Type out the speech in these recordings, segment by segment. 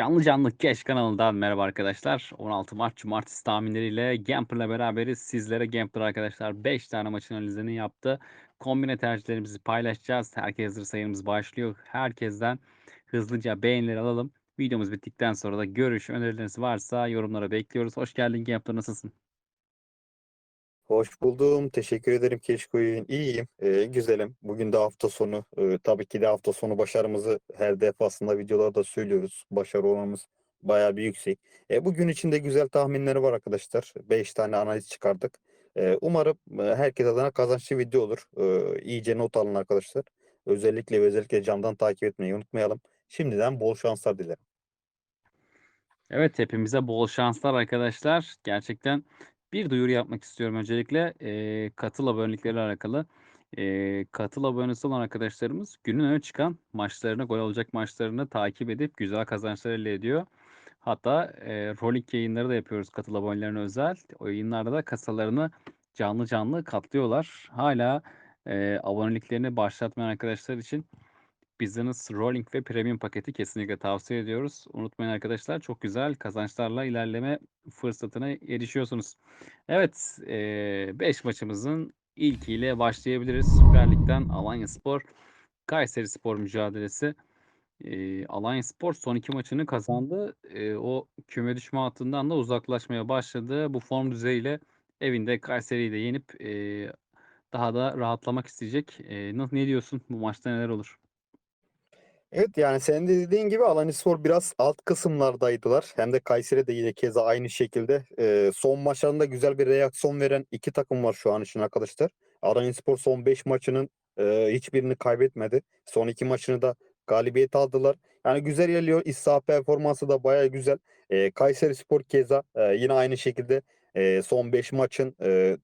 Canlı canlı Keş kanalından merhaba arkadaşlar. 16 Mart Cumartesi tahminleriyle Gamper'la beraberiz. Sizlere Gamper arkadaşlar 5 tane maçın analizini yaptı. Kombine tercihlerimizi paylaşacağız. Herkes hazır sayımız başlıyor. Herkesten hızlıca beğenileri alalım. Videomuz bittikten sonra da görüş, önerileriniz varsa yorumlara bekliyoruz. Hoş geldin Gamper nasılsın? Hoş buldum. Teşekkür ederim Keşkoy'un. İyiyim. Ee, güzelim. Bugün de hafta sonu. Ee, tabii ki de hafta sonu başarımızı her defasında videolarda söylüyoruz. Başarı oranımız bayağı bir yüksek. E, bugün içinde güzel tahminleri var arkadaşlar. 5 tane analiz çıkardık. E, umarım e, herkes adına kazançlı video olur. E, iyice not alın arkadaşlar. Özellikle ve özellikle camdan takip etmeyi unutmayalım. Şimdiden bol şanslar dilerim. Evet hepimize bol şanslar arkadaşlar. Gerçekten bir duyuru yapmak istiyorum öncelikle. Eee, katıl abonelikleriyle alakalı. Eee, katıl abonesi olan arkadaşlarımız günün öne çıkan maçlarını, gol olacak maçlarını takip edip güzel kazançlar elde ediyor. Hatta eee Rolik yayınları da yapıyoruz katıl abonelerine özel. O yayınlarda da kasalarını canlı canlı katlıyorlar. Hala eee aboneliklerini başlatmayan arkadaşlar için Business Rolling ve Premium paketi kesinlikle tavsiye ediyoruz. Unutmayın arkadaşlar çok güzel kazançlarla ilerleme fırsatına erişiyorsunuz. Evet 5 maçımızın ilkiyle başlayabiliriz. Süper Lig'den Alanyaspor Kayserispor mücadelesi. Eee Alanyaspor son 2 maçını kazandı. Eee, o küme düşme hattından da uzaklaşmaya başladı. Bu form düzeyiyle evinde Kayseri'yi de yenip eee, daha da rahatlamak isteyecek. Na ne diyorsun? Bu maçta neler olur? Evet yani senin de dediğin gibi Alanyaspor biraz alt kısımlardaydılar. Hem de Kayseri de yine keza aynı şekilde. Ee, son maçlarında güzel bir reaksiyon veren iki takım var şu an için arkadaşlar. Alanyaspor son 5 maçının e, hiçbirini kaybetmedi. Son iki maçını da galibiyet aldılar. Yani güzel geliyor. İssa performansı da baya güzel. E, Kayserispor keza e, yine aynı şekilde e, son 5 maçın e,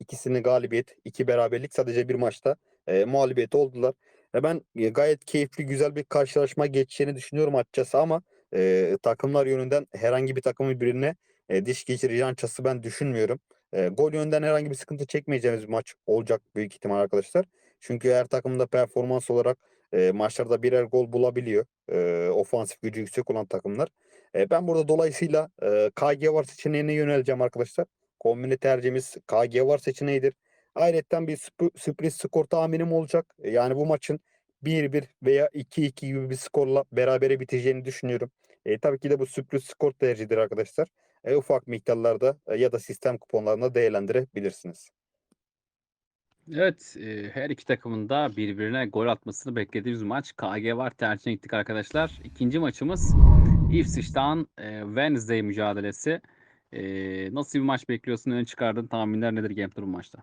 ikisini galibiyet, iki beraberlik sadece bir maçta e, mağlubiyet oldular. Ya ben gayet keyifli, güzel bir karşılaşma geçeceğini düşünüyorum açıkçası ama e, takımlar yönünden herhangi bir takımın birine e, diş geçireceğini açıkçası ben düşünmüyorum. E, gol yönden herhangi bir sıkıntı çekmeyeceğimiz bir maç olacak büyük ihtimal arkadaşlar. Çünkü her takımda performans olarak e, maçlarda birer gol bulabiliyor. E, ofansif gücü yüksek olan takımlar. E, ben burada dolayısıyla e, KG var seçeneğine yöneleceğim arkadaşlar. Kombine tercihimiz KG var seçeneğidir. Ayrıca bir sp- sürpriz skor tahminim olacak. E, Yani bu maçın 1-1 veya 2-2 gibi bir skorla berabere biteceğini düşünüyorum. E, tabii ki de bu sürpriz skor tercihidir arkadaşlar. E, ufak miktarlarda e, ya da sistem kuponlarında değerlendirebilirsiniz. Evet, eee, her iki takımın da birbirine gol atmasını beklediğimiz maç. KG var tercihine gittik arkadaşlar. İkinci maçımız Ipswich'tan eee, Wednesday mücadelesi. Eee, nasıl bir maç bekliyorsun? Ön çıkardığın tahminler nedir Gamper bu maçta?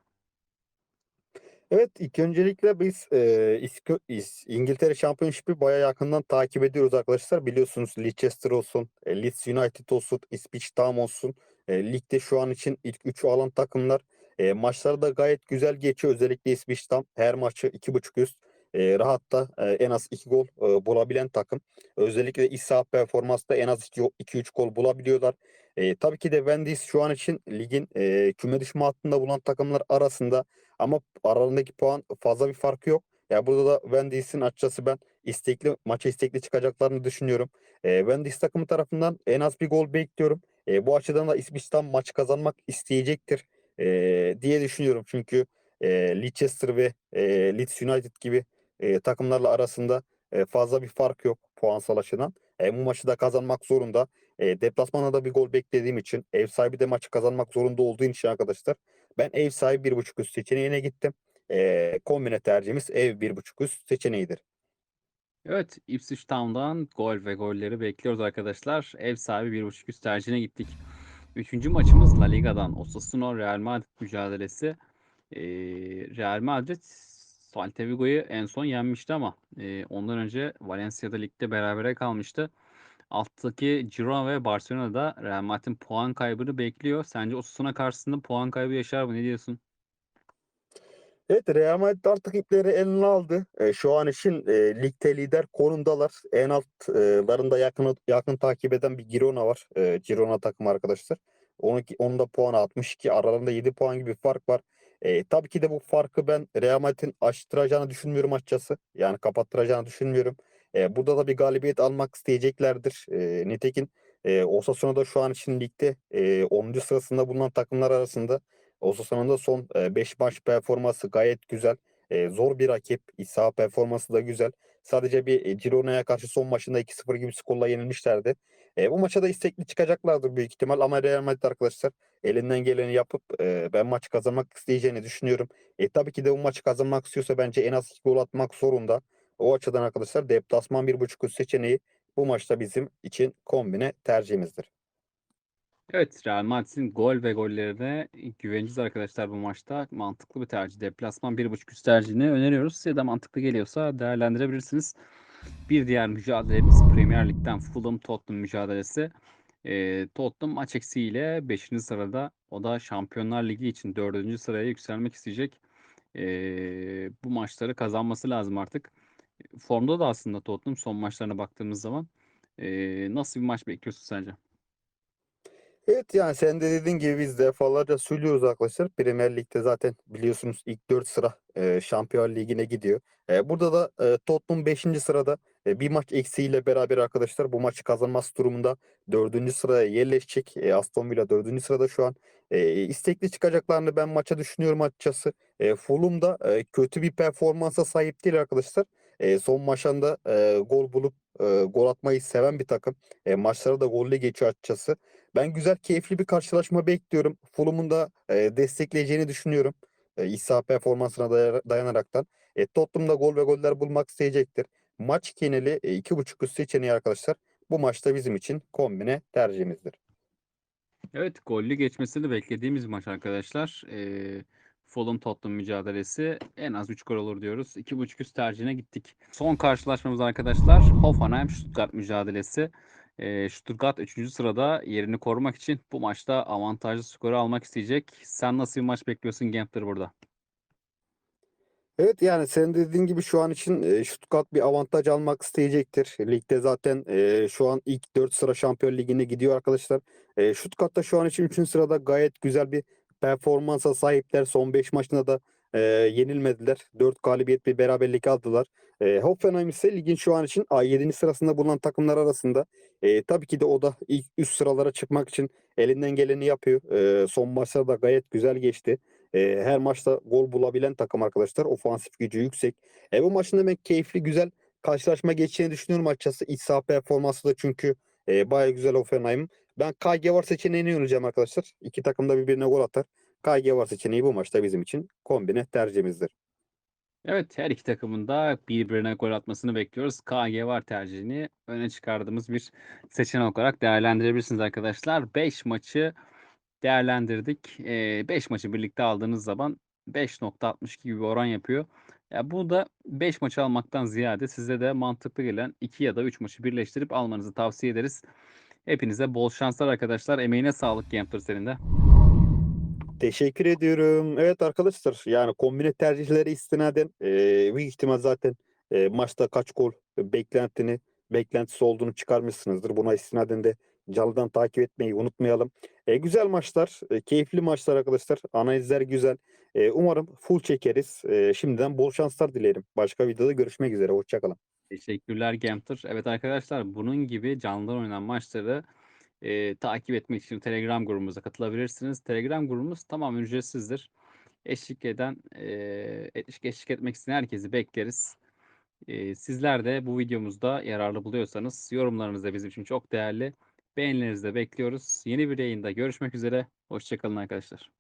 Evet, ilk öncelikle biz eee, İsko- İs- İngiltere Şampiyonşipi bayağı yakından takip ediyoruz arkadaşlar. Biliyorsunuz Leicester olsun, e, Leeds United olsun, Ipswich Town olsun. E, ligde şu an için ilk 3'ü alan takımlar. E, maçları da gayet güzel geçiyor. Özellikle Ipswich Town her maçı 2.5 üst. E, rahat da e, en az 2 gol e, bulabilen takım. Özellikle iç saha performansta en az 2-3 gol bulabiliyorlar. E, tabii ki de Wendy's şu an için ligin e, küme düşme hattında bulunan takımlar arasında ama aralarındaki puan fazla bir farkı yok. Ya burada da Wendy's'in açıkçası ben istekli maça istekli çıkacaklarını düşünüyorum. E, Wendy's takımı tarafından en az bir gol bekliyorum. E, bu açıdan da İsviçre'den maç kazanmak isteyecektir e, diye düşünüyorum. Çünkü e, Leicester ve e, Leeds United gibi e, takımlarla arasında e, fazla bir fark yok puansal açıdan. E, bu maçı da kazanmak zorunda. E, deplasmanda da bir gol beklediğim için ev sahibi de maçı kazanmak zorunda olduğu için arkadaşlar ben ev sahibi bir buçuk üst seçeneğine gittim. Ee, kombine tercihimiz ev bir buçuk üst seçeneğidir. Evet, Ipswich Town'dan gol ve golleri bekliyoruz arkadaşlar. Ev sahibi 1.5 üst tercihine gittik. Üçüncü maçımız La Liga'dan Osasuna Real Madrid mücadelesi. Eee, Real Madrid Celta Vigo'yu en son yenmişti ama eee, ondan önce Valencia'da ligde berabere kalmıştı. Alttaki Girona ve Barcelona'da Real Madrid'in puan kaybını bekliyor. Sence Osasuna karşısında puan kaybı yaşar mı? Ne diyorsun? Evet Real Madrid artık ipleri eline aldı. E, şu an için e, ligde lider konumdalar. En altlarında yakın yakın takip eden bir Girona var. E, Girona takım arkadaşlar. Onun, onun da puanı 62. Aralarında 7 puan gibi bir fark var. E, tabii ki de bu farkı ben Real Madrid'in açtıracağını düşünmüyorum açıkçası. Yani kapattıracağını düşünmüyorum. Eee, burada da bir galibiyet almak isteyeceklerdir. Eee, nitekim, eee, Osasuna da şu an için ligde, eee, 10. sırasında bulunan takımlar arasında. Osasuna'nın da son, eee, 5 maç performansı gayet güzel. Eee, zor bir rakip. İç saha performansı da güzel. Sadece bir, Girona'ya karşı son maçında 2-0 gibi skorla yenilmişlerdi. Eee, bu maça da istekli çıkacaklardır büyük ihtimal ama Real Madrid arkadaşlar elinden geleni yapıp, eee, ben maçı kazanmak isteyeceğini düşünüyorum. E, tabii ki de bu maçı kazanmak istiyorsa bence en az 2 gol atmak zorunda. O açıdan arkadaşlar deplasman 1.5 üst seçeneği bu maçta bizim için kombine tercihimizdir. Evet, Real Madrid'in gol ve gollerine güveneceğiz arkadaşlar bu maçta. Mantıklı bir tercih. Deplasman 1.5 üst tercihini öneriyoruz. Size de mantıklı geliyorsa değerlendirebilirsiniz. Bir diğer mücadelemiz Premier Lig'den Fulham Tottenham mücadelesi. Eee, Tottenham maç eksiğiyle 5. sırada. O da Şampiyonlar Ligi için 4. sıraya yükselmek isteyecek. Eee, bu maçları kazanması lazım artık. Formda da aslında Tottenham son maçlarına baktığımız zaman. Eee, nasıl bir maç bekliyorsun sence? Evet, yani senin de dediğin gibi biz defalarca söylüyoruz arkadaşlar. Premier Lig'de zaten biliyorsunuz ilk 4 sıra, eee, Şampiyonlar Ligi'ne gidiyor. Eee, burada da, eee, Tottenham 5. sırada. Eee, 1 maç eksiğiyle beraber arkadaşlar bu maçı kazanması durumunda 4. sıraya yerleşecek. Eee, Aston Villa 4. sırada şu an. Eee, istekli çıkacaklarını ben maça düşünüyorum açıkçası. Eee, Fulham da, eee, kötü bir performansa sahip değil arkadaşlar. Eee, son maçlarında, eee, gol bulup, eee, gol atmayı seven bir takım. Eee, maçları da gollü geçiyor açıkçası. Ben güzel, keyifli bir karşılaşma bekliyorum. Fulham'ın da, eee, destekleyeceğini düşünüyorum. İç saha performansına daya dayanaraktan. E, Tottenham da gol ve goller bulmak isteyecektir. Maç geneli, eee, 2.5 üst seçeneği arkadaşlar bu maçta bizim için kombine tercihimizdir. Evet, gollü geçmesini beklediğimiz maç arkadaşlar. Eee, Fulham Tottenham mücadelesi en az 3 gol olur diyoruz. 2.5 üst tercihine gittik. Son karşılaşmamız arkadaşlar Hoffenheim Stuttgart mücadelesi. Eee, Stuttgart 3. sırada yerini korumak için bu maçta avantajlı skoru almak isteyecek. Sen nasıl bir maç bekliyorsun Gambler burada? Evet, yani senin de dediğin gibi şu an için, eee, Stuttgart bir avantaj almak isteyecektir. Ligde zaten, eee, şu an ilk 4 sıra Şampiyon Ligi'ne gidiyor arkadaşlar. Eee, Stuttgart da şu an için 3. sırada gayet güzel bir performansa sahipler. Son 5 maçında da, eee, yenilmediler. 4 galibiyet, 1 beraberlik aldılar. Eee, Hoffenheim ise ligin şu an için a 7. sırasında bulunan takımlar arasında. Eee, tabii ki de o da ilk üst sıralara çıkmak için elinden geleni yapıyor. Eee, son maçlar da gayet güzel geçti. Eee, her maçta gol bulabilen takım arkadaşlar. Ofansif gücü yüksek. E, bu maçın ben keyifli, güzel karşılaşma geçeceğini düşünüyorum açıkçası. İç saha performansı da çünkü, eee, bayağı güzel Hoffenheim'in. Ben KG var seçeneğini önereceğim arkadaşlar. 2 takım da birbirine gol atar. KG var seçeneği bu maçta bizim için kombine tercihimizdir. Evet, her iki takımın da birbirine gol atmasını bekliyoruz. KG var tercihini öne çıkardığımız bir seçenek olarak değerlendirebilirsiniz arkadaşlar. 5 maçı değerlendirdik. Eee, 5 maçı birlikte aldığınız zaman 5.62 gibi bir oran yapıyor. Ya bu da 5 maçı almaktan ziyade size de mantıklı gelen 2 ya da 3 maçı birleştirip almanızı tavsiye ederiz. Hepinize bol şanslar arkadaşlar. Emeğine sağlık Gambler senin de. Teşekkür ediyorum. Evet arkadaşlar, yani kombine tercihleri istinaden, eee, büyük ihtimal zaten, eee, maçta kaç gol beklentini beklentisi olduğunu çıkarmışsınızdır. Buna istinaden de canlıdan takip etmeyi unutmayalım. Eee, güzel maçlar, eee, keyifli maçlar arkadaşlar. Analizler güzel. Eee, umarım full çekeriz. Eee, şimdiden bol şanslar dilerim. Başka videoda görüşmek üzere. Hoşça kalın. Teşekkürler Gambler. Evet arkadaşlar bunun gibi canlıdan oynanan maçları, eee, takip etmek için Telegram grubumuza katılabilirsiniz. Telegram grubumuz tamamen ücretsizdir. Eşlik eden, eee, eşlik eşlik etmek isteyen herkesi bekleriz. Eee, sizler de bu videomuzda yararlı buluyorsanız yorumlarınız da bizim için çok değerli. Beğenilerinizi de bekliyoruz. Yeni bir yayında görüşmek üzere. Hoşça kalın arkadaşlar.